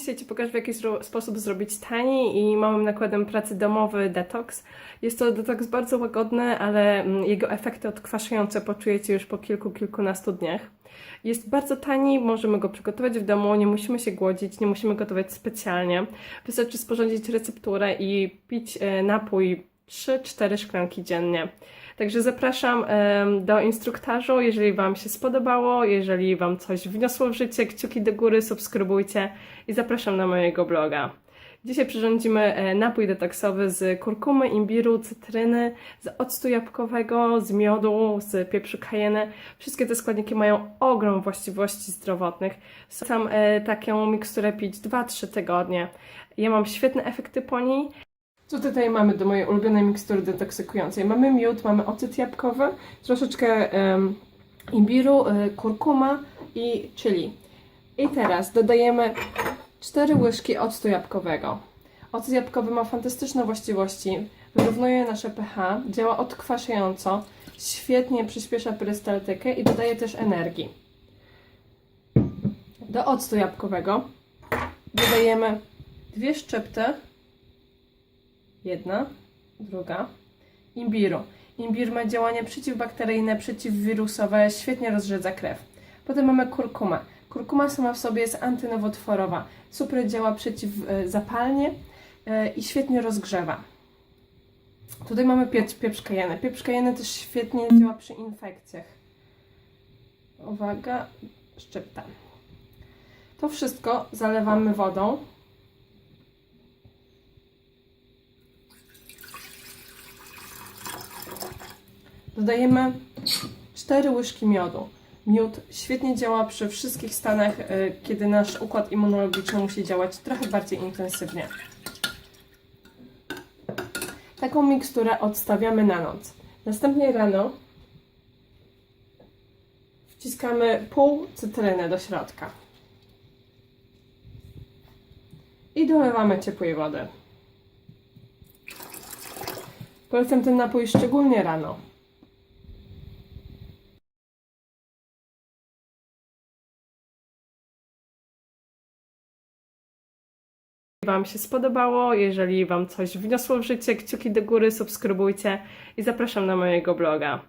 dzisiaj Ci pokażę, w jaki sposób zrobić tani i małym nakładem pracy domowy detoks. Jest to detoks bardzo łagodny, ale mm, jego efekty odkwaszające poczujecie już po kilku, kilkunastu dniach. Jest bardzo tani, możemy go przygotować w domu, nie musimy się głodzić, nie musimy gotować specjalnie. Wystarczy sporządzić recepturę i pić e, napój 3-4 szklanki dziennie. Także zapraszam do instruktażu, jeżeli Wam się spodobało, jeżeli Wam coś wniosło w życie, kciuki do góry, subskrybujcie i zapraszam na mojego bloga. Dzisiaj przyrządzimy e, napój detoksowy z kurkumy, imbiru, cytryny, z octu jabłkowego, z miodu, z pieprzu cayenne. Wszystkie te składniki mają ogrom właściwości zdrowotnych. Sam e, taką miksturę pić 2-3 tygodnie. Ja mam świetne efekty po niej. Co tutaj mamy do mojej ulubionej mikstury detoksykującej? Mamy miód, mamy ocet jabłkowy, troszeczkę em, imbiru, y, kurkuma i chili. I teraz dodajemy 4 łyżki octu jabłkowego. Ocet jabłkowy ma fantastyczne właściwości, wyrównuje nasze pH, działa odkwaszająco, świetnie przyspiesza perystaltykę i dodaje też energii. Do octu jabłkowego dodajemy dwie szczypty Jedna, druga. Imbiru. Imbir ma działanie przeciwbakteryjne, przeciwwirusowe, świetnie rozrzedza krew. Potem mamy kurkumę. Kurkuma sama w sobie jest antynowotworowa. Super działa przeciwzapalnie e, i świetnie rozgrzewa. Tutaj mamy pieprz, pieprz cayenne. Pieprz cayenne też świetnie działa przy infekcjach. Uwaga, szczypta. To wszystko zalewamy wodą. Dodajemy 4 łyżki miodu. Miód świetnie działa przy wszystkich stanach, y, kiedy nasz układ immunologiczny musi działać trochę bardziej intensywnie. Taką miksturę odstawiamy na noc. Następnie rano wciskamy pół cytryny do środka. I dolewamy ciepłej wody. Polecam ten napój szczególnie rano. Wam się spodobało, jeżeli Wam coś wniosło w życie, kciuki do góry, subskrybujcie i zapraszam na mojego bloga.